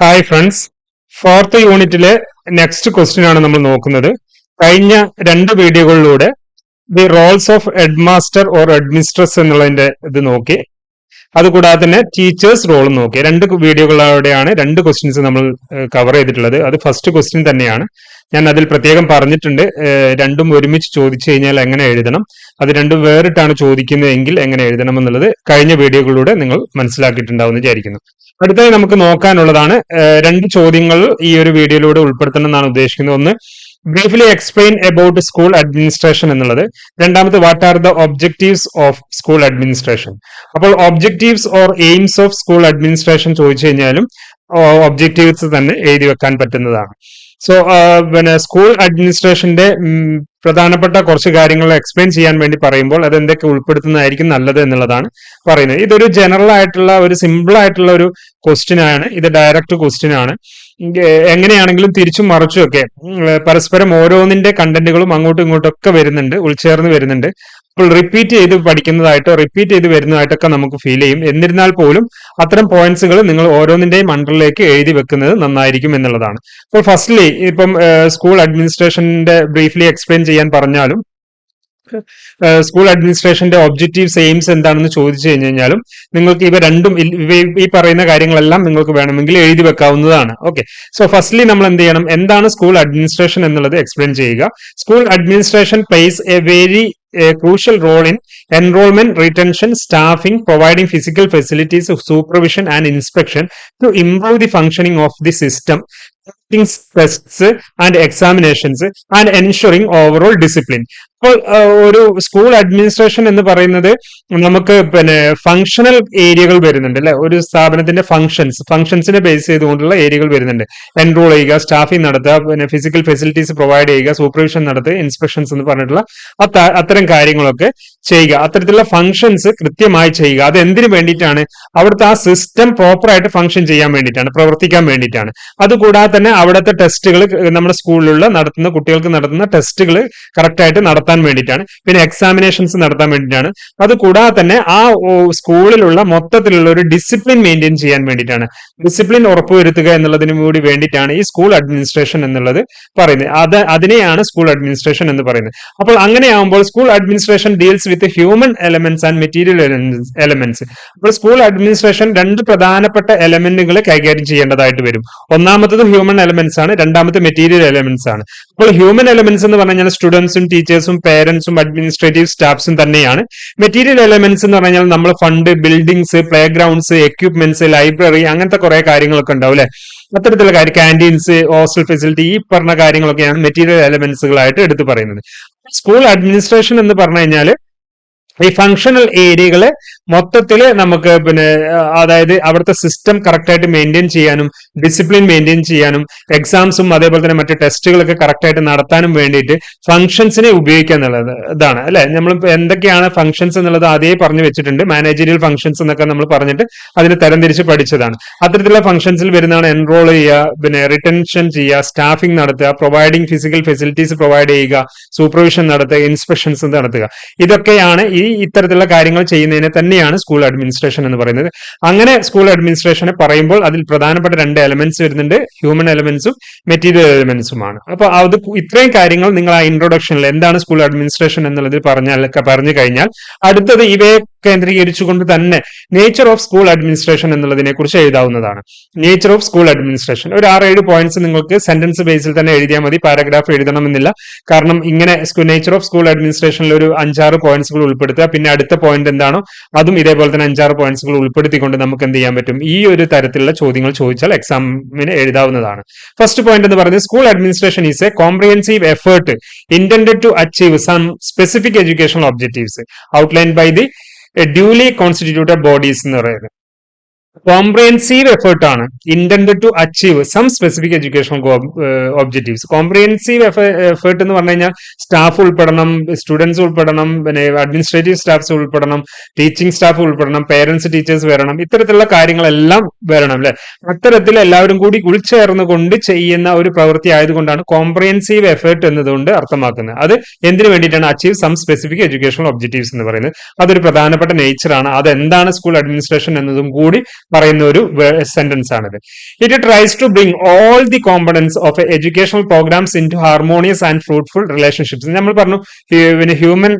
Hi friends fourth യൂണിറ്റിലെ next question ആണ് നമ്മൾ നോക്കുന്നത്. കഴിഞ്ഞ രണ്ട് വീഡിയോകളിലൂടെ the roles of headmaster or administrators എന്നുള്ളതിന്റെ ഇത് നോക്കി. അതുകൂടാതെ തന്നെ ടീച്ചേഴ്സ് റോൾ നോക്കി. രണ്ട് വീഡിയോകളോടെയാണ് രണ്ട് ക്വസ്റ്റ്യൻസ് നമ്മൾ കവർ ചെയ്തിട്ടുള്ളത്. അത് ഫസ്റ്റ് ക്വസ്റ്റ്യൻ തന്നെയാണ്. ഞാൻ അതിൽ പ്രത്യേകം പറഞ്ഞിട്ടുണ്ട്. രണ്ടും ഒരുമിച്ച് ചോദിച്ചു കഴിഞ്ഞാൽ എങ്ങനെ എഴുതണം? അത് രണ്ടും വേറിട്ടാണ് ചോദിക്കുന്നതെങ്കിൽ എങ്ങനെ എഴുതണം എന്നുള്ളത് കഴിഞ്ഞ വീഡിയോകളിലൂടെ നിങ്ങൾ മനസ്സിലാക്കിയിട്ടുണ്ടാവും വിചാരിക്കുന്നു. അടുത്തതായി നമുക്ക് നോക്കാനുള്ളതാണ് രണ്ട് ചോദ്യങ്ങൾ ഈ ഒരു വീഡിയോയിലൂടെ ഉൾപ്പെടുത്തണം എന്നാണ് ഉദ്ദേശിക്കുന്നത്. ഒന്ന് briefly explain about school administration എന്നുള്ളത്. രണ്ടാമത്തെ what are the objectives of school administration അപ്പോൾ objectives or aims of school administration ചോദിച്ചു കഴിഞ്ഞാലും ഒബ്ജക്റ്റീവ്സ് തന്നെ എഴുതി വെക്കാൻ പറ്റുന്നതാണ്. സോ പിന്നെ സ്കൂൾ അഡ്മിനിസ്ട്രേഷന്റെ പ്രധാനപ്പെട്ട കുറച്ച് കാര്യങ്ങൾ എക്സ്പ്ലെയിൻ ചെയ്യാൻ വേണ്ടി പറയുമ്പോൾ അത് എന്തൊക്കെ ഉൾപ്പെടുത്തുന്നതായിരിക്കും നല്ലത് എന്നുള്ളതാണ് പറയുന്നത്. ഇതൊരു ജനറൽ ആയിട്ടുള്ള ഒരു സിമ്പിൾ ആയിട്ടുള്ള ഒരു ക്വസ്റ്റ്യൻ ആണ്. ഇത് ഡയറക്റ്റ് ക്വസ്റ്റ്യൻ ആണ്. എങ്ങനെയാണെങ്കിലും തിരിച്ചും മറിച്ചും ഒക്കെ പരസ്പരം ഓരോന്നിന്റെ കണ്ടന്റുകളും അങ്ങോട്ടും ഇങ്ങോട്ടും ഒക്കെ വരുന്നുണ്ട് ഉൾച്ചേർന്ന് വരുന്നുണ്ട്. അപ്പോൾ റിപ്പീറ്റ് ചെയ്ത് പഠിക്കുന്നതായിട്ടോ റിപ്പീറ്റ് ചെയ്ത് വരുന്നതായിട്ടൊക്കെ നമുക്ക് ഫീൽ ചെയ്യും. എന്നിരുന്നാൽ പോലും അത്തരം പോയിന്റ്സുകൾ നിങ്ങൾ ഓരോന്നിന്റെയും അണ്ടറിലേക്ക് എഴുതി വെക്കുന്നത് നന്നായിരിക്കും എന്നുള്ളതാണ്. അപ്പോൾ ഫസ്റ്റ്ലി ഇപ്പം സ്കൂൾ അഡ്മിനിസ്ട്രേഷന്റെ ബ്രീഫ്ലി എക്സ്പ്ലെയിൻ ചെയ്യാൻ പറഞ്ഞാലും സ്കൂൾ അഡ്മിനിസ്ട്രേഷന്റെ ഒബ്ജക്റ്റീവ്സ് എയിംസ് എന്താണെന്ന് ചോദിച്ചു കഴിഞ്ഞു കഴിഞ്ഞാലും നിങ്ങൾക്ക് ഇവ രണ്ടും ഈ പറയുന്ന കാര്യങ്ങളെല്ലാം നിങ്ങൾക്ക് വേണമെങ്കിൽ എഴുതി വെക്കാവുന്നതാണ്. ഓക്കെ സോ ഫസ്റ്റ്ലി നമ്മൾ എന്ത് ചെയ്യണം? എന്താണ് സ്കൂൾ അഡ്മിനിസ്ട്രേഷൻ എന്നുള്ളത് എക്സ്പ്ലെയിൻ ചെയ്യുക. School administration plays a very crucial role in enrolment retention staffing providing physical facilities supervision and inspection to improve the functioning of the system tests and examinations and ensuring overall discipline അപ്പോൾ ഒരു school administration എന്ന് പറയുന്നത് നമുക്ക് പിന്നെ functional ഏരിയകൾ വരുന്നുണ്ട് അല്ലെ? ഒരു സ്ഥാപനത്തിന്റെ ഫങ്ഷൻസ് ഫങ്ഷൻസിനെ ബേസ് ചെയ്തുകൊണ്ടുള്ള ഏരിയകൾ വരുന്നുണ്ട്. എൻറോൾ ചെയ്യുക സ്റ്റാഫിംഗ് നടത്തുക പിന്നെ ഫിസിക്കൽ ഫെസിലിറ്റീസ് പ്രൊവൈഡ് ചെയ്യുക സൂപ്പർവിഷൻ നടത്തുക ഇൻസ്പെക്ഷൻസ് എന്ന് പറഞ്ഞിട്ടുള്ള അത്ത- അത്തരം കാര്യങ്ങളൊക്കെ ചെയ്യുക. അത്തരത്തിലുള്ള ഫങ്ഷൻസ് കൃത്യമായി ചെയ്യുക. അത് എന്തിനു വേണ്ടിയിട്ടാണ്? അവിടുത്തെ ആ സിസ്റ്റം പ്രോപ്പറായിട്ട് ഫങ്ഷൻ ചെയ്യാൻ വേണ്ടിയിട്ടാണ് പ്രവർത്തിക്കാൻ വേണ്ടിയിട്ടാണ്. അതുകൂടാതെ തന്നെ അവിടുത്തെ ടെസ്റ്റുകൾ നമ്മുടെ സ്കൂളിലുള്ള നടത്തുന്ന കുട്ടികൾക്ക് നടത്തുന്ന ടെസ്റ്റുകൾ കറക്റ്റായിട്ട് നടത്താൻ വേണ്ടിയിട്ടാണ്. പിന്നെ എക്സാമിനേഷൻസ് നടത്താൻ വേണ്ടിയിട്ടാണ്. അത് കൂടാതെ തന്നെ ആ സ്കൂളിലുള്ള മൊത്തത്തിലുള്ള ഒരു ഡിസിപ്ലിൻ മെയിന്റെയിൻ ചെയ്യാൻ വേണ്ടിയിട്ടാണ്. ഡിസിപ്ലിൻ ഉറപ്പുവരുത്തുക എന്നുള്ളതിന് കൂടി വേണ്ടിയിട്ടാണ് ഈ സ്കൂൾ അഡ്മിനിസ്ട്രേഷൻ എന്നുള്ളത് പറയുന്നത്. അത് അതിനെയാണ് സ്കൂൾ അഡ്മിനിസ്ട്രേഷൻ എന്ന് പറയുന്നത്. അപ്പോൾ അങ്ങനെയാകുമ്പോൾ school administration deals with human elements and material elements അപ്പോൾ സ്കൂൾ അഡ്മിനിസ്ട്രേഷൻ രണ്ട് പ്രധാനപ്പെട്ട എലമെന്റുകൾ കൈകാര്യം ചെയ്യേണ്ടതായിട്ട് വരും. ഒന്നാമത്തത് ഹ്യൂമൻ എലമെന്റ്സ് ആണ് രണ്ടാമത്തെ മെറ്റീരിയൽ എലമെന്റ്സ് ആണ്. അപ്പോൾ ഹ്യൂമൻ എലമെന്റ്സ് എന്ന് പറഞ്ഞാൽ സ്റ്റുഡൻസും ടീച്ചേഴ്സും പേരൻസും അഡ്മിനിസ്ട്രേറ്റീവ് സ്റ്റാഫ്സും തന്നെയാണ്. മെറ്റീരിയൽ എലമെന്റ്സ് എന്ന് പറഞ്ഞാൽ നമ്മൾ fund buildings playgrounds equipments library അങ്ങനത്തെ കുറെ കാര്യങ്ങളൊക്കെ ഉണ്ടാവും അല്ലെ? അത്തരത്തിലുള്ള കാര്യം ക്യാന്റീൻസ് ഹോസ്റ്റൽ ഫെസിലിറ്റി ഈ പറഞ്ഞ കാര്യങ്ങളൊക്കെയാണ് മെറ്റീരിയൽ എലമെന്റ്സുകളായിട്ട് എടുത്തു പറയുന്നത്. സ്കൂൾ അഡ്മിനിസ്ട്രേഷൻ എന്ന് പറഞ്ഞു കഴിഞ്ഞാൽ ഈ ഫങ്ഷണൽ ഏരിയകളെ മൊത്തത്തിൽ നമുക്ക് പിന്നെ അതായത് അവിടുത്തെ സിസ്റ്റം കറക്റ്റായിട്ട് മെയിന്റെയിൻ ചെയ്യാനും ഡിസിപ്ലിൻ മെയിന്റെയിൻ ചെയ്യാനും എക്സാംസും അതേപോലെ തന്നെ മറ്റു ടെസ്റ്റുകളൊക്കെ കറക്റ്റായിട്ട് നടത്താനും വേണ്ടിയിട്ട് ഫങ്ഷൻസിനെ ഉപയോഗിക്കുക എന്നുള്ളത് ഇതാണ് അല്ലെ? നമ്മൾ എന്തൊക്കെയാണ് ഫംഗ്ഷൻസ് എന്നുള്ളത് അതേ പറഞ്ഞു വെച്ചിട്ടുണ്ട്. മാനേജറിയൽ ഫംഗ്ഷൻസ് എന്നൊക്കെ നമ്മൾ പറഞ്ഞിട്ട് അതിന് തരംതിരിച്ച് പഠിച്ചതാണ്. അത്തരത്തിലുള്ള ഫംഗ്ഷൻസിൽ വരുന്നതാണ് എൻറോൾ ചെയ്യുക പിന്നെ റിട്ടൻഷൻ ചെയ്യുക സ്റ്റാഫിംഗ് നടത്തുക പ്രൊവൈഡിങ് ഫിസിക്കൽ ഫെസിലിറ്റീസ് പ്രൊവൈഡ് ചെയ്യുക സൂപ്പർവിഷൻ നടത്തുക ഇൻസ്പെക്ഷൻസ് നടത്തുക. ഇതൊക്കെയാണ് ഈ ഇത്തരത്തിലുള്ള കാര്യങ്ങൾ ചെയ്യുന്നതിനെ തന്നെയാണ് സ്കൂൾ അഡ്മിനിസ്ട്രേഷൻ എന്ന് പറയുന്നത്. അങ്ങനെ സ്കൂൾ അഡ്മിനിസ്ട്രേഷനെ പറയുമ്പോൾ അതിൽ പ്രധാനപ്പെട്ട രണ്ട് എലമെന്റ്സ് വരുന്നുണ്ട്. ഹ്യൂമൻ എലമെന്റ്സും മെറ്റീരിയൽ എലമെന്റ്സുമാണ് അപ്പോൾ അത് ഇത്രയും കാര്യങ്ങൾ നിങ്ങൾ ആ ഇൻട്രൊഡക്ഷനിൽ എന്താണ് സ്കൂൾ അഡ്മിനിസ്ട്രേഷൻ എന്നുള്ളതിൽ പറഞ്ഞാൽ പറഞ്ഞു കഴിഞ്ഞാൽ അടുത്തത് ഇവയെ കേന്ദ്രീകരിച്ചുകൊണ്ട് തന്നെ നേച്ചർ ഓഫ് സ്കൂൾ അഡ്മിനിസ്ട്രേഷൻ എന്നുള്ളതിനെ കുറിച്ച് എഴുതാവുന്നതാണ്. നേച്ചർ ഓഫ് സ്കൂൾ അഡ്മിനിസ്ട്രേഷൻ ഒരു ആറ് ഏഴ് പോയിന്റ്സ് നിങ്ങൾക്ക് സെന്റൻസ് ബേസിൽ തന്നെ എഴുതിയാൽ മതി. പാരഗ്രാഫ് എഴുതണമെന്നില്ല. കാരണം ഇങ്ങനെ നേച്ചർ ഓഫ് സ്കൂൾ അഡ്മിനിസ്ട്രേഷനിൽ ഒരു അഞ്ചാറ് പോയിന്റ്സുകൾ ഉൾപ്പെടുത്തുക. പിന്നെ അടുത്ത പോയിന്റ് എന്താണോ അതും ഇതേപോലെ തന്നെ അഞ്ചാറ് പോയിന്റ്സുകൾ ഉൾപ്പെടുത്തിക്കൊണ്ട് നമുക്ക് എന്ത് ചെയ്യാൻ പറ്റും? ഈ ഒരു തരത്തിലുള്ള ചോദ്യങ്ങൾ ചോദിച്ചാൽ എക്സാമിന് എഴുതാവുന്നതാണ്. ഫസ്റ്റ് പോയിന്റ് എന്ന് പറയുന്നത് school administration is a comprehensive effort intend to achieve some specific educational objectives outline by the duly constituted bodies എന്ന് പറയുന്നത്. കോംപ്രിഹെൻസീവ് എഫേർട്ട് ആണ്. Intend to achieve some specific educational objectives comprehensive effort എന്ന് പറഞ്ഞു കഴിഞ്ഞാൽ staff ഉൾപ്പെടണം students ഉൾപ്പെടണം പിന്നെ administrative staffs ഉൾപ്പെടണം ടീച്ചിങ് സ്റ്റാഫ് ഉൾപ്പെടണം പേരൻസ് ടീച്ചേഴ്സ് വരണം ഇത്തരത്തിലുള്ള കാര്യങ്ങളെല്ലാം വരണം അല്ലെ അത്തരത്തിൽ എല്ലാവരും കൂടി ഉൾച്ചേർന്നുകൊണ്ട് ചെയ്യുന്ന ഒരു പ്രവൃത്തി ആയതുകൊണ്ടാണ് കോംപ്രിഹെൻസീവ് എഫേർട്ട് എന്നതുകൊണ്ട് അർത്ഥമാക്കുന്നത്. അത് എന്തിനു വേണ്ടിയിട്ടാണ് achieve some specific educational objectives എന്ന് പറയുന്നത്? അതൊരു പ്രധാനപ്പെട്ട നേച്ചറാണ് അത് എന്താണ് സ്കൂൾ അഡ്മിനിസ്ട്രേഷൻ എന്നതും കൂടി പറയുന്ന ഒരു സെന്റൻസ് ആണിത്. It tries to bring all the components of educational programs into harmonious and fruitful relationships നമ്മൾ പറഞ്ഞു പിന്നെ ഹ്യൂമൻ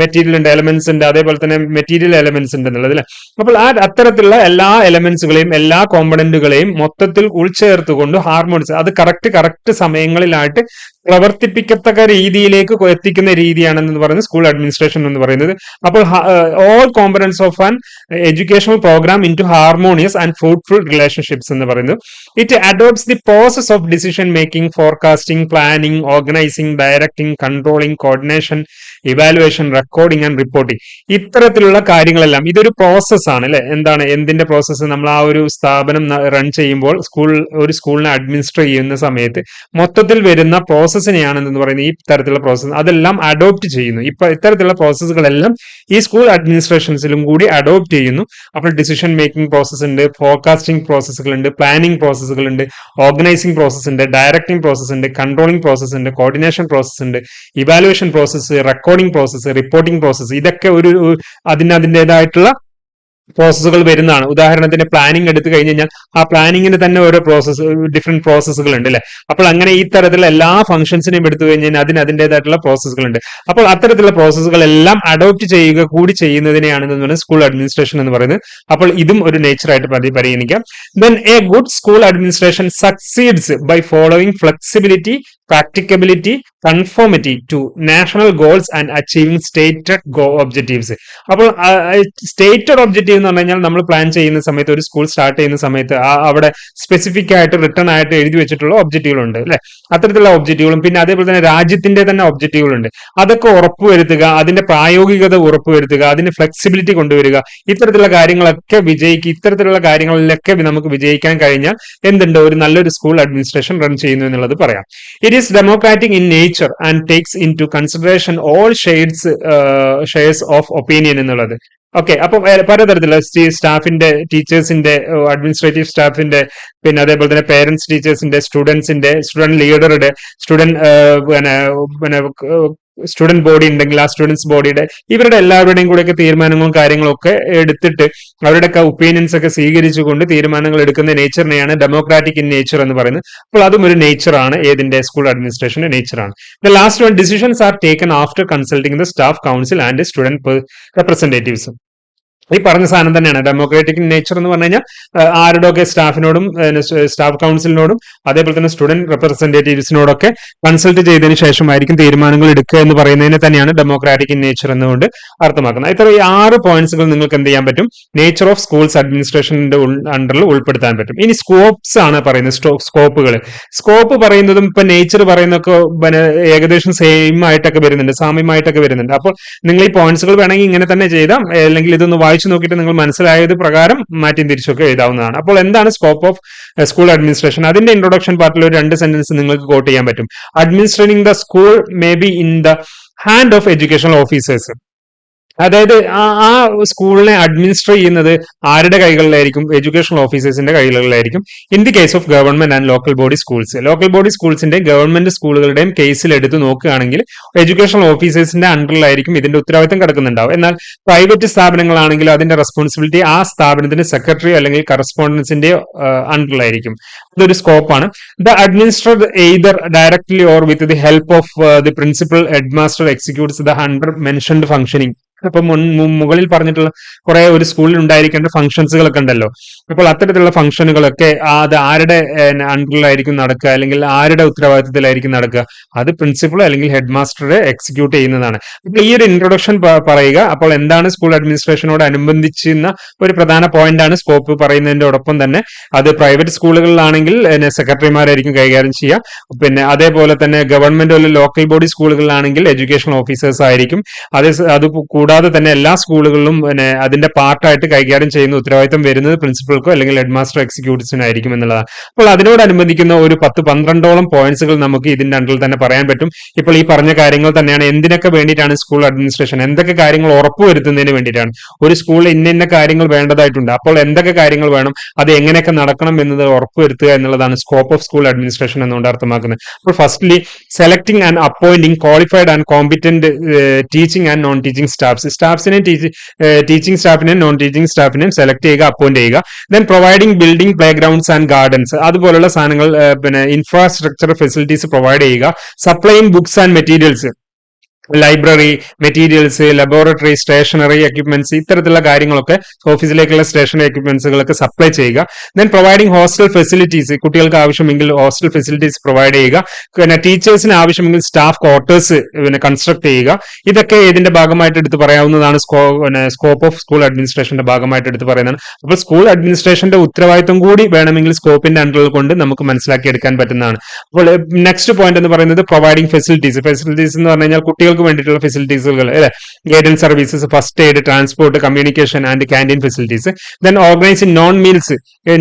മെറ്റീരിയൽ ഉണ്ട് എലമെന്റ്സ് ഉണ്ട് അതേപോലെ തന്നെ മെറ്റീരിയൽ എലമെന്റ്സ് ഉണ്ട് എന്നുള്ളത് അല്ലെ? അപ്പോൾ ആ അത്തരത്തിലുള്ള എല്ലാ എലമെന്റ്സുകളെയും എല്ലാ കോമ്പണന്റുകളെയും മൊത്തത്തിൽ ഉൾച്ചേർത്തുകൊണ്ട് ഹാർമോണിസ് അത് കറക്റ്റ് കറക്റ്റ് സമയങ്ങളിലായിട്ട് പ്രവർത്തിപ്പിക്കത്തക്ക രീതിയിലേക്ക് എത്തിക്കുന്ന രീതിയാണെന്ന് പറയുന്നത് സ്കൂൾ അഡ്മിനിസ്ട്രേഷൻ എന്ന് പറയുന്നത്. അപ്പോൾ all components of an educational program into harmonious and fruitful relationships എന്ന് പറയുന്നത്. It adopts the process of decision making forecasting planning organising directing controlling coordination evaluation recording and reporting ഇത്തരത്തിലുള്ള കാര്യങ്ങളെല്ലാം ഇതൊരു പ്രോസസ് ആണ് അല്ലെ? എന്താണ്? എന്തിന്റെ പ്രോസസ്സ് നമ്മൾ ആ ഒരു സ്ഥാപനം റൺ ചെയ്യുമ്പോൾ സ്കൂൾ ഒരു സ്കൂളിനെ അഡ്മിനിസ്റ്റർ ചെയ്യുന്ന സമയത്ത് മൊത്തത്തിൽ വരുന്ന പ്രോസസ്സിനെയാണ് എന്ന് പറയുന്നത് ഈ തരത്തിലുള്ള പ്രോസസ്സ് അതെല്ലാം അഡോപ്റ്റ് ചെയ്യുന്നു. ഇപ്പൊ ഇത്തരത്തിലുള്ള പ്രോസസ്സുകളെല്ലാം ഈ സ്കൂൾ അഡ്മിനിസ്ട്രേഷൻസിലും കൂടി അഡോപ്റ്റ് ചെയ്യുന്നു. അപ്പോൾ ഡിസിഷൻ മേക്കിംഗ് പ്രോസസ്സ് ഉണ്ട് ഫോർകാസ്റ്റിംഗ് ഉണ്ട് പ്ലാനിംഗ് പ്രോസസ്സുകൾ ഉണ്ട് ഓർഗനൈസിംഗ് പ്രോസസ്സ് ഉണ്ട് ഡയറക്ടിംഗ് പ്രോസസ്സ് ഉണ്ട് കൺട്രോളിംഗ് പ്രോസസ്സ് ഉണ്ട് കോർഡിനേഷൻ പ്രോസസ്സ് ഉണ്ട് evaluation process recording process reporting process ഇതൊക്കെ ഒരു അതിന് അതിന്റെതായിട്ടുള്ള പ്രോസസ്സുകൾ വരുന്നതാണ്. ഉദാഹരണത്തിന് പ്ലാനിങ് എടുത്തു കഴിഞ്ഞ് കഴിഞ്ഞാൽ ആ പ്ലാനിങ്ങിന് തന്നെ ഓരോ പ്രോസസ്സ് ഡിഫറെന്റ് പ്രോസസ്സുകൾ ഉണ്ട് അല്ലെ? അപ്പോൾ അങ്ങനെ ഈ തരത്തിലുള്ള എല്ലാ ഫംഗ്ഷൻസിനെയും എടുത്തു കഴിഞ്ഞ് കഴിഞ്ഞാൽ അതിന് അതിന്റെതായിട്ടുള്ള പ്രോസസ്സുകൾ ഉണ്ട് അപ്പോൾ അത്തരത്തിലുള്ള പ്രോസസ്സുകളെല്ലാം അഡോപ്റ്റ് ചെയ്യുക കൂടി ചെയ്യുന്നതിനെയാണ് എന്ന് പറയുന്നത് സ്കൂൾ അഡ്മിനിസ്ട്രേഷൻ എന്ന് പറയുന്നത്. അപ്പോൾ ഇതും ഒരു നേച്ചറായിട്ട് പരിഗണിക്കാം. Then a good school administration succeeds by following flexibility practicability conformity to national goals and achieving stated go objectives അപ്പോൾ സ്റ്റേറ്റഡ് ഒബ്ജക്റ്റീവ് എന്ന് പറഞ്ഞു കഴിഞ്ഞാൽ നമ്മൾ പ്ലാൻ ചെയ്യുന്ന സമയത്ത് ഒരു സ്കൂൾ സ്റ്റാർട്ട് ചെയ്യുന്ന സമയത്ത് അവിടെ സ്പെസിഫിക് ആയിട്ട് റിട്ടേൺ ആയിട്ട് എഴുതി വെച്ചിട്ടുള്ള ഒബ്ജക്റ്റീവുകൾ ഉണ്ട് അല്ലെ? അത്തരത്തിലുള്ള ഒബ്ജക്റ്റീവുകളും പിന്നെ അതേപോലെ തന്നെ രാജ്യത്തിന്റെ തന്നെ ഒബ്ജക്റ്റീവുകൾ ഉണ്ട് അതൊക്കെ ഉറപ്പുവരുത്തുക അതിന്റെ പ്രായോഗികത ഉറപ്പുവരുത്തുക അതിന് ഫ്ലെക്സിബിലിറ്റി കൊണ്ടുവരിക ഇത്തരത്തിലുള്ള കാര്യങ്ങളൊക്കെ വിജയിക്കുക ഇത്തരത്തിലുള്ള കാര്യങ്ങളിലൊക്കെ നമുക്ക് വിജയിക്കാൻ കഴിഞ്ഞാൽ എന്തുണ്ട്? ഒരു നല്ലൊരു സ്കൂൾ അഡ്മിനിസ്ട്രേഷൻ റൺ ചെയ്യുന്നു എന്നുള്ളത് പറയാം. it is democratic in nature and takes into consideration all shades shares of opinion എന്നുള്ളത് ഓക്കെ അപ്പൊ പലതരത്തിലുള്ള സ്റ്റാഫിന്റെ ടീച്ചേഴ്സിന്റെ അഡ്മിനിസ്ട്രേറ്റീവ് സ്റ്റാഫിന്റെ പിന്നെ അതേപോലെ തന്നെ പേരന്റ്സ് ടീച്ചേഴ്സിന്റെ സ്റ്റുഡൻസിന്റെ സ്റ്റുഡന്റ് ലീഡറുടെ സ്റ്റുഡന്റ് പിന്നെ പിന്നെ സ്റ്റുഡന്റ് ബോഡി ഉണ്ടെങ്കിൽ ആ സ്റ്റുഡൻസ് ബോഡിയുടെ ഇവരുടെ എല്ലാവരുടെയും കൂടെയൊക്കെ തീരുമാനങ്ങളും കാര്യങ്ങളും ഒക്കെ എടുത്തിട്ട് അവരുടെ ഒപ്പീനിയൻസ് ഒക്കെ സ്വീകരിച്ചുകൊണ്ട് തീരുമാനങ്ങൾ എടുക്കുന്ന നേച്ചറിനെയാണ് ഡെമോക്രാറ്റിക് ഇൻ നേച്ചർ എന്ന് പറയുന്നത്. അപ്പോൾ അതും ഒരു നേച്ചറാണ് ഏതിന്റെ സ്കൂൾ അഡ്മിനിസ്ട്രേഷന്റെ നേച്ചറാണ് the last one decisions are taken after consulting the staff council and student representatives. ഈ പറഞ്ഞ സാധനം തന്നെയാണ്. ഡെമോക്രാറ്റിക് നേച്ചർ എന്ന് പറഞ്ഞു കഴിഞ്ഞാൽ ആരുടെയൊക്കെ സ്റ്റാഫിനോടും സ്റ്റാഫ് കൗൺസിലിനോടും അതേപോലെ തന്നെ സ്റ്റുഡന്റ് റെപ്രസെന്റേറ്റീവ്സിനോടൊക്കെ കൺസൾട്ട് ചെയ്തതിന് ശേഷമായിരിക്കും തീരുമാനങ്ങൾ എടുക്കുക എന്ന് പറയുന്നതിനെ തന്നെയാണ് ഡെമോക്രാറ്റിക് നേച്ചർ എന്നുകൊണ്ട് അർത്ഥമാക്കുന്നത്. ഇത്ര ഈ ആറ് പോയിന്റ്സുകൾ നിങ്ങൾക്ക് എന്ത് ചെയ്യാൻ പറ്റും? നേച്ചർ ഓഫ് സ്കൂൾസ് അഡ്മിനിസ്ട്രേഷന്റെ അണ്ടറിൽ ഉൾപ്പെടുത്താൻ പറ്റും. ഇനി സ്കോപ്സ് ആണ് പറയുന്നത് സ്കോപ്പുകൾ സ്കോപ്പ് പറയുന്നതും ഇപ്പൊ നേച്ചർ പറയുന്നതൊക്കെ പിന്നെ ഏകദേശം സെയിം ആയിട്ടൊക്കെ വരുന്നുണ്ട് സാമ്യമായിട്ടൊക്കെ വരുന്നുണ്ട്. അപ്പോൾ നിങ്ങൾ ഈ പോയിന്റ്സുകൾ വേണമെങ്കിൽ ഇങ്ങനെ തന്നെ ചെയ്താം അല്ലെങ്കിൽ ഇതൊന്ന് വായിച്ചു നോക്കിയിട്ട് നിങ്ങൾ മനസ്സിലായത് പ്രകാരം മാറ്റി തിരിച്ചൊക്കെ എഴുതാവുന്നതാണ്. അപ്പോൾ എന്താണ് സ്കോപ്പ് ഓഫ് സ്കൂൾ അഡ്മിനിസ്ട്രേഷൻ അതിന്റെ ഇൻട്രൊഡക്ഷൻ പാർട്ടിൽ ഒരു രണ്ട് സെന്റൻസ് നിങ്ങൾക്ക് കോട്ട് ചെയ്യാൻ പറ്റും. Administrating the school may be in the hand of educational officers അതായത് ആ സ്കൂളിനെ അഡ്മിനിസ്റ്റർ ചെയ്യുന്നത് ആരുടെ കൈകളിലായിരിക്കും? എഡ്യൂക്കേഷൻ ഓഫീസേഴ്സിന്റെ കൈകളിലായിരിക്കും. In the case of government and local body schools local body സ്കൂൾസിന്റെ government സ്കൂളുകളുടെയും കേസിൽ എടുത്ത് നോക്കുകയാണെങ്കിൽ എഡ്യൂക്കേഷൻ ഓഫീസേഴ്സിന്റെ അണ്ടറിലായിരിക്കും ഇതിന്റെ ഉത്തരവാദിത്തം കിടക്കുന്നുണ്ടാവും എന്നാൽ പ്രൈവറ്റ് സ്ഥാപനങ്ങളാണെങ്കിൽ അതിന്റെ റെസ്പോൺസിബിലിറ്റി ആ സ്ഥാപനത്തിന്റെ സെക്രട്ടറി അല്ലെങ്കിൽ കറസ്പോണ്ടൻസിന്റെ അണ്ടറിലായിരിക്കും ഇതൊരു സ്കോപ്പാണ് the administer either directly or with the help of the principal headmaster executes the hundred mentioned functioning ഇപ്പൊ മുൻ മുകളിൽ പറഞ്ഞിട്ടുള്ള കുറെ ഒരു സ്കൂളിൽ ഉണ്ടായിരിക്കേണ്ട ഫംഗ്ഷൻസുകളൊക്കെ ഉണ്ടല്ലോ. അപ്പോൾ അത്തരത്തിലുള്ള ഫംഗ്ഷനുകളൊക്കെ അത് ആരുടെ അണ്ടറിലായിരിക്കും നടക്കുക അല്ലെങ്കിൽ ആരുടെ ഉത്തരവാദിത്തത്തിലായിരിക്കും നടക്കുക അത് പ്രിൻസിപ്പൾ അല്ലെങ്കിൽ ഹെഡ് മാസ്റ്റർ എക്സിക്യൂട്ട് ചെയ്യുന്നതാണ്. അപ്പോൾ ഈ ഒരു ഇൻട്രൊഡക്ഷൻ പറയുക അപ്പോൾ എന്താണ് സ്കൂൾ അഡ്മിനിസ്ട്രേഷനോട് അനുബന്ധിച്ചിരുന്ന ഒരു പ്രധാന പോയിന്റ് ആണ് സ്കോപ്പ് പറയുന്നതിനോടൊപ്പം തന്നെ അത് പ്രൈവറ്റ് സ്കൂളുകളിലാണെങ്കിൽ സെക്രട്ടറിമാരായിരിക്കും കൈകാര്യം ചെയ്യുക. പിന്നെ അതേപോലെ തന്നെ ഗവൺമെന്റ് ലോക്കൽ ബോഡി സ്കൂളുകളിലാണെങ്കിൽ എഡ്യൂക്കേഷൻ ഓഫീസേഴ്സ് ആയിരിക്കും. അത് അത് കൂടാതെ തന്നെ എല്ലാ സ്കൂളുകളിലും പിന്നെ അതിന്റെ പാർട്ടായിട്ട് കൈകാര്യം ചെയ്യുന്ന ഉത്തരവാദിത്തം വരുന്നത് പ്രിൻസിപ്പൾക്കോ അല്ലെങ്കിൽ ഹെഡ് മാസ്റ്റർ എക്സിക്യൂട്ടീവ്സിനായിരിക്കും എന്നുള്ളതാണ്. അപ്പോൾ അതിനോടനുബന്ധിക്കുന്ന ഒരു പത്ത് പന്ത്രണ്ടോളം പോയിന്റ്സുകൾ നമുക്ക് ഇതിന്റെ അണ്ടറിൽ തന്നെ പറയാൻ പറ്റും. ഇപ്പോൾ ഈ പറഞ്ഞ കാര്യങ്ങൾ തന്നെയാണ് എന്തിനൊക്കെ വേണ്ടിയിട്ടാണ് സ്കൂൾ അഡ്മിനിസ്ട്രേഷൻ? എന്തൊക്കെ കാര്യങ്ങൾ ഉറപ്പുവരുത്തുന്നതിന് വേണ്ടിയിട്ടാണ്? ഒരു സ്കൂളിൽ ഇന്ന ഇന്ന കാര്യങ്ങൾ വേണ്ടതായിട്ടുണ്ട്. അപ്പോൾ എന്തൊക്കെ കാര്യങ്ങൾ വേണം? അത് എങ്ങനെയൊക്കെ നടക്കണം എന്നത് ഉറപ്പുവരുത്തുക എന്നുള്ളതാണ് സ്കോപ്പ് ഓഫ് സ്കൂൾ അഡ്മിനിസ്ട്രേഷൻ എന്നുകൊണ്ട് അർത്ഥമാക്കുന്നത്. അപ്പോൾ firstly selecting and appointing qualified and competent teaching and non teaching staffs staffs സ്റ്റാഫ്സിനെയും teaching സ്റ്റാഫിനെയും നോൺ ടീച്ചിങ് സ്റ്റാഫിനെയും സെലക്ട് ചെയ്യുക അപ്പോയിന്റ് ചെയ്യുക. Then providing building play grounds and gardens അതുപോലുള്ള സാധനങ്ങൾ പിന്നെ ഇൻഫ്രാസ്ട്രക്ചർ ഫെസിലിറ്റീസ് പ്രൊവൈഡ് ചെയ്യുക. Supplying books and materials library materials laboratory stationery equipments ഇത്തരത്തിലുള്ള കാര്യങ്ങളൊക്കെ ഓഫീസിലേക്കുള്ള സ്റ്റേഷനറി എക്യുപ്മെന്റ്സുകളൊക്കെ സപ്ലൈ ചെയ്യുക. ദെൻ പ്രൊവൈഡിങ് ഹോസ്റ്റൽ ഫെസിലിറ്റീസ് കുട്ടികൾക്ക് ആവശ്യമെങ്കിൽ ഹോസ്റ്റൽ ഫെസിലിറ്റീസ് പ്രൊവൈഡ് ചെയ്യുക. പിന്നെ ടീച്ചേഴ്സിന് ആവശ്യമെങ്കിൽ സ്റ്റാഫ് ക്വാർട്ടേഴ്സ് പിന്നെ കൺസ്ട്രക്ട് ചെയ്യുക. ഇതൊക്കെ ഇതിന്റെ ഭാഗമായിട്ട് എടുത്ത് പറയാവുന്നതാണ് പിന്നെ സ്കോപ്പ് ഓഫ് സ്കൂൾ അഡ്മിനിസ്ട്രേഷന്റെ ഭാഗമായിട്ട് എടുത്ത് പറയുന്നതാണ്. അപ്പോൾ സ്കൂൾ അഡ്മിനിസ്ട്രേഷന്റെ ഉത്തരവാദിത്വം കൂടി വേണമെങ്കിൽ സ്കോപ്പിന്റെ അണ്ടറിൽ കൊണ്ട് നമുക്ക് മനസ്സിലാക്കി എടുക്കാൻ പറ്റുന്നതാണ്. അപ്പോൾ നെക്സ്റ്റ് പോയിന്റ് എന്ന് പറയുന്നത് പ്രൊവൈഡിങ് ഫെസിലിറ്റീസ് ഫെസിലിറ്റീസ് എന്ന് പറഞ്ഞു കഴിഞ്ഞാൽ കുട്ടികൾക്ക് വേണ്ടിയിട്ടുള്ള ഫെസിലിറ്റീസുകൾ അല്ലെ? Guidance services first aid transport communication and canteen facilities then organise non meals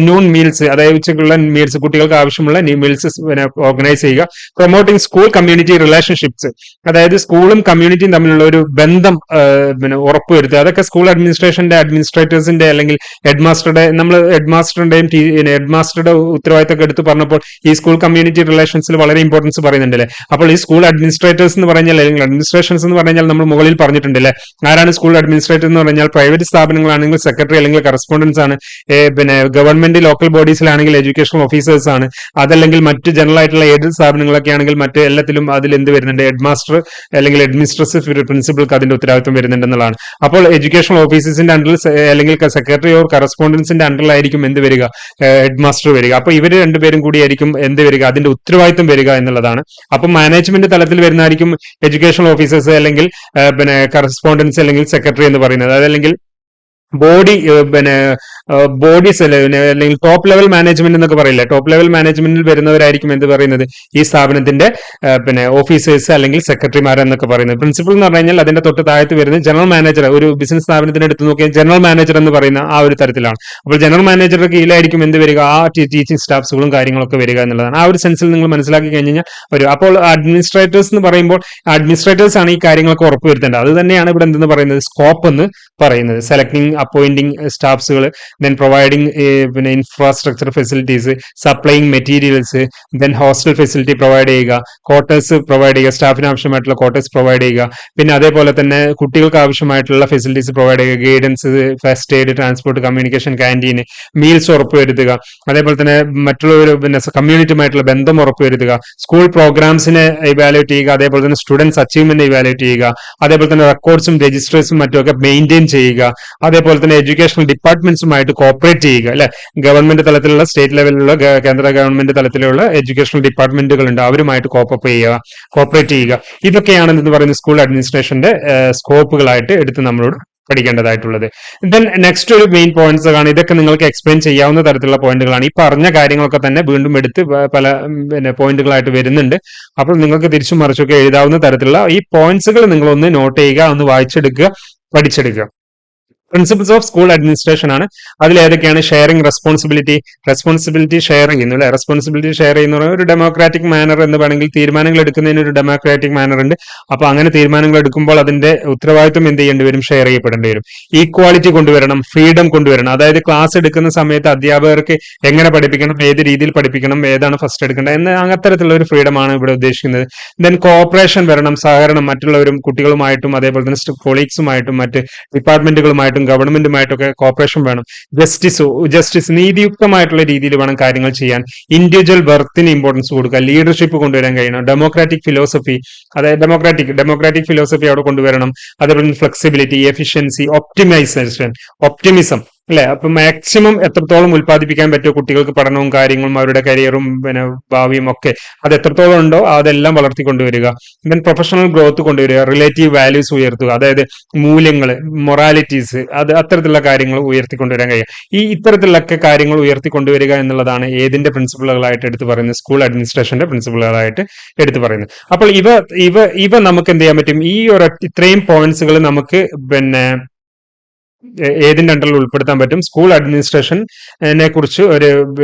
noon meals അതായത് ഉച്ചക്കുള്ള മീൽസ് കുട്ടികൾക്ക് ആവശ്യമുള്ള മീൽസ് പിന്നെ ഓർഗനൈസ് ചെയ്യുക. പ്രൊമോട്ടിംഗ് സ്കൂൾ കമ്മ്യൂണിറ്റി റിലേഷൻഷിപ്സ് അതായത് സ്കൂളും കമ്മ്യൂണിറ്റിയും തമ്മിലുള്ള ഒരു ബന്ധം പിന്നെ ഉറപ്പുവരുത്തുക. അതൊക്കെ സ്കൂൾ അഡ്മിനിസ്ട്രേഷന്റെ അഡ്മിനിസ്ട്രേറ്റേഴ്സിന്റെ അല്ലെങ്കിൽ ഹെഡ് മാസ്റ്ററുടെ നമ്മൾ ഹെഡ് മാസ്റ്ററിന്റെയും ഹെഡ് മാസ്റ്ററുടെ ഉത്തരവാദിത്തമൊക്കെ എടുത്ത് പറഞ്ഞപ്പോൾ ഈ സ്കൂൾ കമ്മ്യൂണിറ്റി റിലേഷൻസിൽ വളരെ ഇമ്പോർട്ടൻസ് പറയുന്നുണ്ടല്ലേ? അപ്പോൾ ഈ സ്കൂൾ അഡ്മിനിസ്ട്രേറ്റേഴ്സ് എന്ന് പറഞ്ഞാൽ അല്ലെങ്കിൽ അഡ്മിനിസ്ട്രേഷൻസ് എന്ന് പറഞ്ഞാൽ നമ്മൾ മുകളിൽ പറഞ്ഞിട്ടുണ്ടല്ലേ? ആരാണ് സ്കൂൾ അഡ്മിനിസ്ട്രേറ്റർ എന്ന് പറഞ്ഞാൽ പ്രൈവറ്റ് സ്ഥാപനങ്ങളാണെങ്കിൽ സെക്രട്ടറി അല്ലെങ്കിൽ കറസ്പോണ്ടൻസ് ആണ്. പിന്നെ ഗവൺമെന്റ് ലോക്കൽ ബോഡീസിലാണെങ്കിൽ എഡ്യൂക്കേഷൻ ഓഫീസേഴ്സ് ആണ്. അതല്ലെങ്കിൽ മറ്റ് ജനറൽ ആയിട്ടുള്ള ഏത് സ്ഥാപനങ്ങളൊക്കെ ആണെങ്കിൽ മറ്റ് എല്ലാത്തിലും അതിൽ എന്ത് വരുന്നുണ്ട്? ഹെഡ് മാസ്റ്റർ അല്ലെങ്കിൽ അഡ്മിനിസ്ട്രേറ്റീവ് പ്രിൻസിപ്പൾക്ക് അതിന്റെ ഉത്തരവാദിത്വം വരുന്നുണ്ട് എന്നുള്ളതാണ്. അപ്പോൾ എഡ്യൂക്കേഷൻ ഓഫീസേഴ്സിന്റെ അണ്ടറിൽ അല്ലെങ്കിൽ സെക്രട്ടറി ഓർ കറസ്പോണ്ടൻസിന്റെ അണ്ടറിലായിരിക്കും എന്ത് വരിക? ഹെഡ് മാസ്റ്റർ വരിക. അപ്പൊ ഇവർ രണ്ടുപേരും കൂടിയായിരിക്കും എന്ത് വരിക? അതിന്റെ ഉത്തരവാദിത്വം വരിക എന്നുള്ളതാണ്. അപ്പൊ മാനേജ്മെന്റ് തലത്തിൽ വരുന്നതായിരിക്കും എഡ്യൂക്കേഷൻ ഓഫീസേഴ്സ് അല്ലെങ്കിൽ പിന്നെ കറസ്പോണ്ടൻസ് അല്ലെങ്കിൽ സെക്രട്ടറി എന്ന് പറയുന്നത്. അതല്ലെങ്കിൽ ബോഡി പിന്നെ ബോഡി ബോഡീസ് അല്ലെങ്കിൽ ടോപ്പ് ലെവൽ മാനേജ്മെന്റ് എന്നൊക്കെ പറയില്ല? ടോപ്പ് ലെവൽ മാനേജ്മെന്റിൽ വരുന്നവരായിരിക്കും എന്ത് പറയുന്നത്? ഈ സ്ഥാപനത്തിന്റെ പിന്നെ ഓഫീസേഴ്സ് അല്ലെങ്കിൽ സെക്രട്ടറിമാർ എന്നൊക്കെ പറയുന്നത്. പ്രിൻസിപ്പൽ എന്ന് പറഞ്ഞു കഴിഞ്ഞാൽ അതിന്റെ തൊട്ട് താഴത്ത് വരുന്നത് ജനറൽ മാനേജർ ഒരു ബിസിനസ് സ്ഥാപനത്തിന്റെ അടുത്ത് നോക്കിയാൽ ജനറൽ മാനേജർ എന്ന് പറയുന്ന ആ ഒരു തരത്തിലാണ്. അപ്പോൾ ജനറൽ മാനേജറുടെ കീഴിലായിരിക്കും എന്ത് വരിക? ആ ടീച്ചിങ് സ്റ്റാഫ്സുകളും കാര്യങ്ങളൊക്കെ വരിക എന്നുള്ളതാണ്. ആ ഒരു സെൻസിൽ നിങ്ങൾ മനസ്സിലാക്കി കഴിഞ്ഞ് കഴിഞ്ഞാൽ വരും അപ്പോൾ അഡ്മിനിസ്ട്രേറ്റേഴ്സ് എന്ന് പറയുമ്പോൾ അഡ്മിനിസ്ട്രേറ്റേഴ്സ് ആണ് ഈ കാര്യങ്ങളൊക്കെ ഉറപ്പുവരുത്തേണ്ടത്. അത് തന്നെയാണ് ഇവിടെ എന്തെന്ന് പറയുന്നത്? സ്കോപ്പ് എന്ന് പറയുന്നത്. സെലക്ടിങ് അപ്പോയിന്റിംഗ് സ്റ്റാഫ്സുകൾ ദെൻ പ്രൊവൈഡിങ് പിന്നെ infrastructure facilities supplying materials then hostel facility provide ചെയ്യുക ക്വാർട്ടേഴ്സ് പ്രൊവൈഡ് ചെയ്യുക സ്റ്റാഫിന് ആവശ്യമായിട്ടുള്ള ക്വാർട്ടേഴ്സ് പ്രൊവൈഡ് ചെയ്യുക പിന്നെ അതേപോലെ തന്നെ കുട്ടികൾക്ക് ആവശ്യമായിട്ടുള്ള ഫെസിലിറ്റീസ് പ്രൊവൈഡ് ചെയ്യുക guidance first aid transport communication canteen meals ഉറപ്പുവരുത്തുക അതേപോലെ തന്നെ മറ്റുള്ളവർ പിന്നെ കമ്മ്യൂണിറ്റിയുമായിട്ടുള്ള ബന്ധം ഉറപ്പുവരുത്തുക സ്കൂൾ പ്രോഗ്രാംസിനെ ഇവാലുവേറ്റ് ചെയ്യുക അതേപോലെ തന്നെ സ്റ്റുഡൻസ് അച്ചീവ്മെന്റ് ഇവാലുവേറ്റ് ചെയ്യുക അതേപോലെ തന്നെ റെക്കോർഡ്സും രജിസ്റ്റേഴ്സും മറ്റുമൊക്കെ മെയിന്റെയിൻ ചെയ്യുക അതേപോലെ തന്നെ എഡ്യൂക്കേഷണൽ ഡിപ്പാർട്ട്മെന്റ്സുമായിട്ട് കോപ്പറേറ്റ് ചെയ്യുക അല്ലെ? ഗവൺമെന്റ് തലത്തിലുള്ള സ്റ്റേറ്റ് ലെവലിലുള്ള കേന്ദ്ര ഗവൺമെന്റ് തലത്തിലുള്ള എഡ്യൂക്കേഷണൽ ഡിപ്പാർട്ട്മെന്റുകൾ ഉണ്ട് അവരുമായിട്ട് കോപ്പപ്പ് ചെയ്യുക കോപ്പറേറ്റ് ചെയ്യുക. ഇതൊക്കെയാണ് എന്ന് പറയുന്ന സ്കൂൾ അഡ്മിനിസ്ട്രേഷന്റെ സ്കോപ്പുകളായിട്ട് എടുത്ത് നമ്മളോട് പഠിക്കേണ്ടതായിട്ടുള്ളത്. ദെൻ നെക്സ്റ്റ് ഒരു മെയിൻ പോയിന്റ്സ് ആണ്. ഇതൊക്കെ നിങ്ങൾക്ക് എക്സ്പ്ലെയിൻ ചെയ്യാവുന്ന തരത്തിലുള്ള പോയിന്റുകളാണ് ഈ പറഞ്ഞ കാര്യങ്ങളൊക്കെ തന്നെ വീണ്ടും എടുത്ത് പല പിന്നെ പോയിന്റുകളായിട്ട് വരുന്നുണ്ട്. അപ്പോൾ നിങ്ങൾക്ക് തിരിച്ചും മറിച്ചൊക്കെ എഴുതാവുന്ന തരത്തിലുള്ള ഈ പോയിന്റ്സുകൾ നിങ്ങളൊന്ന് നോട്ട് ചെയ്യുക ഒന്ന് വായിച്ചെടുക്കുക പഠിച്ചെടുക്കുക. പ്രിൻസിപ്പിൾസ് ഓഫ് സ്കൂൾ അഡ്മിനിസ്ട്രേഷൻ ആണ്. അതിൽ ഏതൊക്കെയാണ് ഷെയറിംഗ് റെസ്പോൺസിബിലിറ്റി റെസ്പോൺസിബിലിറ്റി ഷെയറിംഗ് എന്നുള്ള റെസ്പോൺസിബിലിറ്റി ഷെയർ ചെയ്യുന്ന ഒരു ഡെമോക്രാറ്റിക് മാനർ എന്ന് വേണമെങ്കിൽ തീരുമാനങ്ങൾ എടുക്കുന്നതിന് ഒരു ഡെമോക്രാറ്റിക് മാനർ ഉണ്ട്. അപ്പൊ അങ്ങനെ തീരുമാനങ്ങൾ എടുക്കുമ്പോൾ അതിന്റെ ഉത്തരവാദിത്വം എന്ത് ചെയ്യേണ്ടി വരും? ഷെയർ ചെയ്യപ്പെടേണ്ടി വരും. ഈക്വാളിറ്റി കൊണ്ടുവരണം ഫ്രീഡം കൊണ്ടുവരണം. അതായത് ക്ലാസ് എടുക്കുന്ന സമയത്ത് അധ്യാപകർക്ക് എങ്ങനെ പഠിപ്പിക്കണം? ഏത് രീതിയിൽ പഠിപ്പിക്കണം? ഏതാണ് ഫസ്റ്റ് എടുക്കേണ്ടത്? എന്ന അത്തരത്തിലുള്ള ഒരു ഫ്രീഡമാണ് ഇവിടെ ഉദ്ദേശിക്കുന്നത്. ദെൻ കോപ്പറേഷൻ വരണം സഹകരണം മറ്റുള്ളവരും കുട്ടികളുമായിട്ടും അതേപോലെ തന്നെ കൊളീഗ്സുമായിട്ടും മറ്റ് ഡിപ്പാർട്ട്മെന്റുകളുമായിട്ടും ഗവൺമെന്റുമായിട്ടൊക്കെ കോപ്പറേഷൻ വേണം. ജസ്റ്റിസ് ജസ്റ്റിസ് നീതിയുക്തമായിട്ടുള്ള രീതിയിൽ വേണം കാര്യങ്ങൾ ചെയ്യാൻ. ഇൻഡിവിജ്വൽ ബർത്തിന് ഇമ്പോർട്ടൻസ് കൊടുക്കുക. ലീഡർഷിപ്പ് കൊണ്ടുവരാൻ കഴിയണം. ഡെമോക്രാറ്റിക് ഫിലോസഫി അതായത് ഡെമോക്രാറ്റിക് ഡെമോക്രാറ്റിക് ഫിലോസഫി അവിടെ കൊണ്ടുവരണം. അതേപോലെ ഫ്ലെക്സിബിലിറ്റി എഫിഷ്യൻസി ഒപ്റ്റിമൈസേഷൻ ഒപ്റ്റിമിസം അല്ലെ? അപ്പൊ മാക്സിമം എത്രത്തോളം ഉത്പാദിപ്പിക്കാൻ പറ്റുമോ കുട്ടികൾക്ക് പഠനവും കാര്യങ്ങളും അവരുടെ കരിയറും പിന്നെ ഭാവിയും ഒക്കെ? അത് എത്രത്തോളം ഉണ്ടോ അതെല്ലാം വളർത്തിക്കൊണ്ടുവരിക. ദെൻ പ്രൊഫഷണൽ ഗ്രോത്ത് കൊണ്ടുവരിക റിലേറ്റീവ് വാല്യൂസ് ഉയർത്തുക. അതായത് മൂല്യങ്ങൾ മൊറാലിറ്റീസ് അത് അത്തരത്തിലുള്ള കാര്യങ്ങൾ ഉയർത്തിക്കൊണ്ടുവരാൻ കഴിയും ഈ ഇത്തരത്തിലൊക്കെ കാര്യങ്ങൾ ഉയർത്തിക്കൊണ്ടുവരിക എന്നുള്ളതാണ് ഏതിന്റെ പ്രിൻസിപ്പളുകളായിട്ട് എടുത്തു പറയുന്നത്? സ്കൂൾ അഡ്മിനിസ്ട്രേഷന്റെ പ്രിൻസിപ്പളുകളായിട്ട് എടുത്തു പറയുന്നത്. അപ്പോൾ ഇവ ഇവ ഇവ നമുക്ക് എന്ത് ചെയ്യാൻ പറ്റും? ഈ ഒരു ഇത്രയും പോയിന്റ്സുകൾ നമുക്ക് പിന്നെ ഏ- ഏതിന്റെ അണ്ടറിൽ ഉൾപ്പെടുത്താൻ പറ്റും? സ്കൂൾ അഡ്മിനിസ്ട്രേഷനെ കുറിച്ച് ഒരു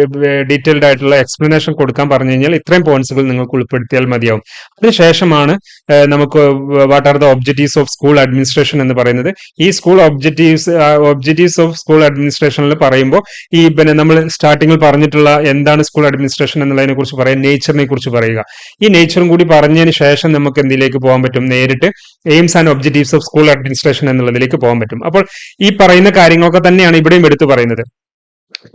ഡീറ്റെയിൽഡ് ആയിട്ടുള്ള എക്സ്പ്ലനേഷൻ കൊടുക്കാൻ പറഞ്ഞു കഴിഞ്ഞാൽ ഇത്രയും പോയിന്റ്സുകൾ നിങ്ങൾക്ക് ഉൾപ്പെടുത്തിയാൽ മതിയാവും. അതിനുശേഷമാണ് നമുക്ക് what are the objectives of school administration എന്ന് പറയുന്നത്. ഈ school objectives objectives of school അഡ്മിനിസ്ട്രേഷനിൽ പറയുമ്പോൾ ഈ പിന്നെ നമ്മൾ സ്റ്റാർട്ടിങ്ങിൽ പറഞ്ഞിട്ടുള്ള എന്താണ് സ്കൂൾ അഡ്മിനിസ്ട്രേഷൻ എന്നുള്ളതിനെ കുറിച്ച് പറയാം നേച്ചറിനെ കുറിച്ച് പറയുക. ഈ നേച്ചറും കൂടി പറഞ്ഞതിന് ശേഷം നമുക്ക് എന്തിലേക്ക് പോകാൻ പറ്റും? നേരിട്ട് aims and objectives of school administration എന്നുള്ളതിലേക്ക് പോകാൻ പറ്റും. അപ്പോൾ ഈ പറയുന്ന കാര്യങ്ങളൊക്കെ തന്നെയാണ് ഇവിടെയും എടുത്തു പറയുന്നത്.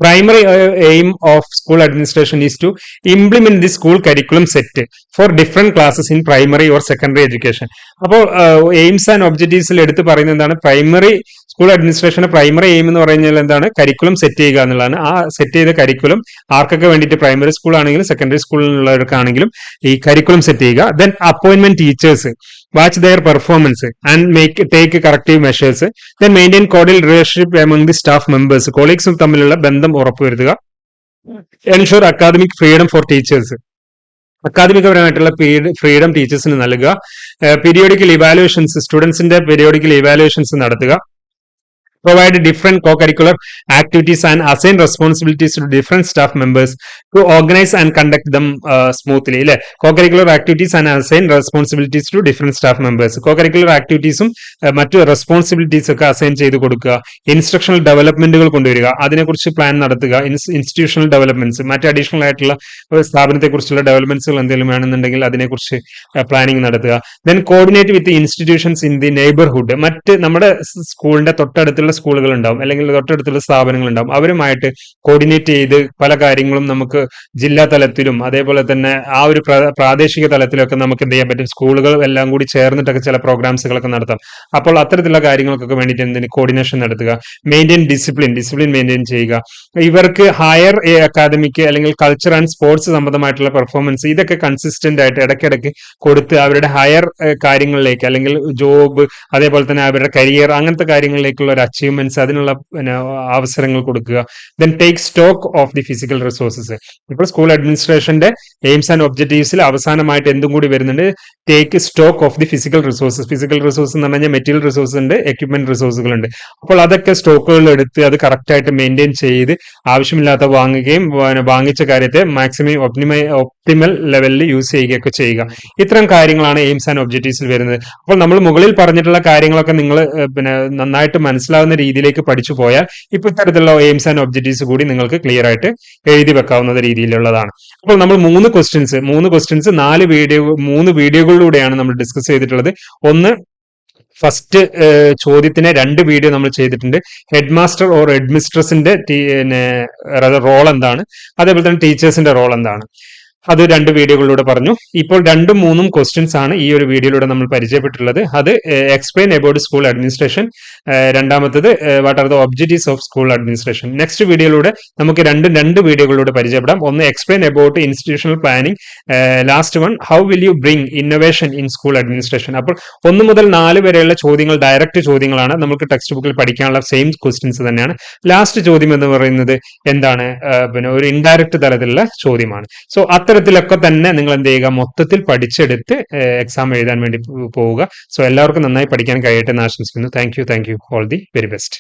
Primary aim of school administration is to implement the school school set for for different in primary or secondary education. അപ്പോൾ എയിംസ് ആൻഡ് ഒബ്ജക്റ്റീവ്സിൽ എടുത്ത് പറയുന്നത് എന്താണ്? പ്രൈമറി സ്കൂൾ അഡ്മിനിസ്ട്രേഷന്റെ പ്രൈമറി എയിം എന്ന് പറഞ്ഞാൽ എന്താണ്? കരിക്കുലം സെറ്റ് ചെയ്യുക എന്നുള്ളതാണ്. ആ സെറ്റ് ചെയ്ത കരിക്കുലം ആർക്കൊക്കെ വേണ്ടിയിട്ട് പ്രൈമറി സ്കൂൾ ആണെങ്കിലും സെക്കൻഡറി സ്കൂളിലുള്ളവർക്കാണെങ്കിലും ഈ കരിക്കുലം സെറ്റ് ചെയ്യുക. Then appointment teachers watch their performance and make take corrective measures then maintain cordial relationship among the staff members കോളീഗ്സും തമ്മിലുള്ള ബന്ധം ഉറപ്പുവരുത്തുക. Ensure academic freedom for teachers അക്കാദമികപരമായിട്ടുള്ള freedom ടീച്ചേഴ്സിന് നൽകുക. പീരിയോഡിക്കൽ ഇവാലുവേഷൻസ് സ്റ്റുഡൻസിന്റെ പീരിയോഡിക്കൽ ഇവാലുവേഷൻസ് നടത്തുക. Provide different co-curricular activities and assign responsibilities to different staff members to organize and conduct them uh, smoothly അല്ലെ co-curricular activities and assign responsibilities to different staff members. Co-curricular activitiesഉം മറ്റു responsibilities ഒക്കെ assign ചെയ്ത് കൊടുക്കുക. Instructional ഡെവലപ്മെന്റുകൾ കൊണ്ടുവരിക. അതിനെക്കുറിച്ച് plan നടത്തുക. Institutional developments മറ്റ് additional ആയിട്ടുള്ള ഒരു സ്ഥാപനത്തെ കുറിച്ചുള്ള ഡെവലപ്മെന്റ്സുകൾ എന്തെങ്കിലും വേണമെന്നുണ്ടെങ്കിൽ അതിനെക്കുറിച്ച് പ്ലാനിങ് നടത്തുക. Then coordinate with institutions in the neighbourhood മറ്റ് നമ്മുടെ സ്കൂളിന്റെ തൊട്ടടുത്തുള്ള സ്കൂളുകൾ ഉണ്ടാവും അല്ലെങ്കിൽ തൊട്ടടുത്തുള്ള സ്ഥാപനങ്ങൾ ഉണ്ടാവും അവരുമായിട്ട് കോർഡിനേറ്റ് ചെയ്ത് പല കാര്യങ്ങളും നമുക്ക് ജില്ലാ തലത്തിലും അതേപോലെ തന്നെ ആ ഒരു പ്രാദേശിക തലത്തിലൊക്കെ നമുക്ക് എന്ത് ചെയ്യാൻ പറ്റും? സ്കൂളുകൾ എല്ലാം കൂടി ചേർന്നിട്ടൊക്കെ ചില പ്രോഗ്രാംസുകളൊക്കെ നടത്താം. അപ്പോൾ അത്തരത്തിലുള്ള കാര്യങ്ങൾക്കൊക്കെ വേണ്ടിയിട്ട് എന്തിന് കോർഡിനേഷൻ നടത്തുക? മെയിന്റെയിൻ ഡിസിപ്ലിൻ ഡിസിപ്ലിൻ മെയിന്റെയിൻ ചെയ്യുക. ഇവർക്ക് ഹയർ അക്കാദമിക്ക് അല്ലെങ്കിൽ കൾച്ചർ ആൻഡ് സ്പോർട്സ് സംബന്ധമായിട്ടുള്ള പെർഫോമൻസ് ഇതൊക്കെ കൺസിസ്റ്റന്റ് ആയിട്ട് ഇടയ്ക്കിടയ്ക്ക് കൊടുത്ത് അവരുടെ ഹയർ കാര്യങ്ങളിലേക്ക് അല്ലെങ്കിൽ ജോബ് അതേപോലെ തന്നെ അവരുടെ കരിയർ അങ്ങനത്തെ കാര്യങ്ങളിലേക്കുള്ള ഒരു അച്ചീവ്മെന്റ്സ് അതിനുള്ള പിന്നെ, അവസരങ്ങൾ കൊടുക്കുക. Then take stock of the physical resources ഇപ്പോൾ സ്കൂൾ അഡ്മിനിസ്ട്രേഷന്റെ എയിംസ് ആൻഡ് ഒബ്ജക്റ്റീവ്സിൽ അവസാനമായിട്ട് എന്തും കൂടി വരുന്നുണ്ട്? Take stock of the physical resources physical resource എന്ന് പറഞ്ഞാൽ മെറ്റീരിയൽ റിസോഴ്സ് ഉണ്ട് എക്യുപ്മെന്റ് റിസോഴ്സുകളുണ്ട് അപ്പോൾ അതൊക്കെ സ്റ്റോക്കുകൾ എടുത്ത് അത് കറക്റ്റായിട്ട് മെയിന്റെയിൻ ചെയ്ത് ആവശ്യമില്ലാത്ത വാങ്ങുകയും വാങ്ങിച്ച കാര്യത്തെ മാക്സിമം ഒപ്റ്റിമൈ ഒപ്റ്റിമൽ ലെവലിൽ യൂസ് ചെയ്യുകയൊക്കെ ചെയ്യുക. ഇത്തരം കാര്യങ്ങളാണ് എയിംസ് ആൻഡ് ഒബ്ജക്റ്റീവ്സിൽ വരുന്നത്. അപ്പോൾ നമ്മൾ മുകളിൽ പറഞ്ഞിട്ടുള്ള കാര്യങ്ങളൊക്കെ നിങ്ങൾ പിന്നെ നന്നായിട്ട് മനസ്സിലാവുന്ന രീതിയിലേക്ക് പഠിച്ചു പോയാൽ ഇപ്പൊ ഇത്തരത്തിലുള്ള എയിംസ് ആൻഡ് ഒബ്ജക്റ്റീവ്സ് കൂടി നിങ്ങൾക്ക് ക്ലിയർ ആയിട്ട് എഴുതി വെക്കാവുന്ന രീതിയിലുള്ളതാണ്. അപ്പോൾ നമ്മൾ മൂന്ന് ക്വസ്റ്റ്യൻസ് മൂന്ന് ക്വസ്റ്റ്യൻസ് നാല് വീഡിയോ മൂന്ന് വീഡിയോകളിലൂടെയാണ് നമ്മൾ ഡിസ്കസ് ചെയ്തിട്ടുള്ളത്. ഒന്ന് ഫസ്റ്റ് ചോദ്യത്തിന് രണ്ട് വീഡിയോ നമ്മൾ ചെയ്തിട്ടുണ്ട്. ഹെഡ് മാസ്റ്റർ ഓർ ഹെഡ് മിസ്ട്രസിന്റെ റോൾ എന്താണ്? അതേപോലെ തന്നെ ടീച്ചേഴ്സിന്റെ റോൾ എന്താണ്? അത് രണ്ട് വീഡിയോകളിലൂടെ പറഞ്ഞു. ഇപ്പോൾ രണ്ടും മൂന്നും ക്വസ്റ്റ്യൻസ് ആണ് ഈ ഒരു വീഡിയോയിലൂടെ നമ്മൾ പരിചയപ്പെട്ടിട്ടുള്ളത്. അത് എക്സ്പ്ലെയിൻ അബൌട്ട് സ്കൂൾ അഡ്മിനിസ്ട്രേഷൻ രണ്ടാമത്തത് what are the objectives of school administration next വീഡിയോയിലൂടെ നമുക്ക് രണ്ടും രണ്ട് വീഡിയോകളിലൂടെ പരിചയപ്പെടാം. ഒന്ന് explain about institutional planning last one how will you bring innovation in school administration അപ്പോൾ ഒന്ന് മുതൽ നാല് വരെയുള്ള ചോദ്യങ്ങൾ ഡയറക്റ്റ് ചോദ്യങ്ങളാണ് നമുക്ക് ടെക്സ്റ്റ് ബുക്കിൽ പഠിക്കാനുള്ള സെയിം ക്വസ്റ്റ്യൻസ് തന്നെയാണ്. ലാസ്റ്റ് ചോദ്യം എന്ന് പറയുന്നത് എന്താണ്? പിന്നെ ഒരു ഇൻഡയറക്റ്റ് തലത്തിലുള്ള ചോദ്യമാണ്. സോ അത്തരത്തിലൊക്കെ തന്നെ നിങ്ങൾ എന്ത് ചെയ്യുക? മൊത്തത്തിൽ പഠിച്ചെടുത്ത് എക്സാം എഴുതാൻ വേണ്ടി പോവുക. സോ എല്ലാവർക്കും നന്നായി പഠിക്കാൻ കഴിയട്ടെ എന്ന് ആശംസിക്കുന്നു. Thank you thank you all the very best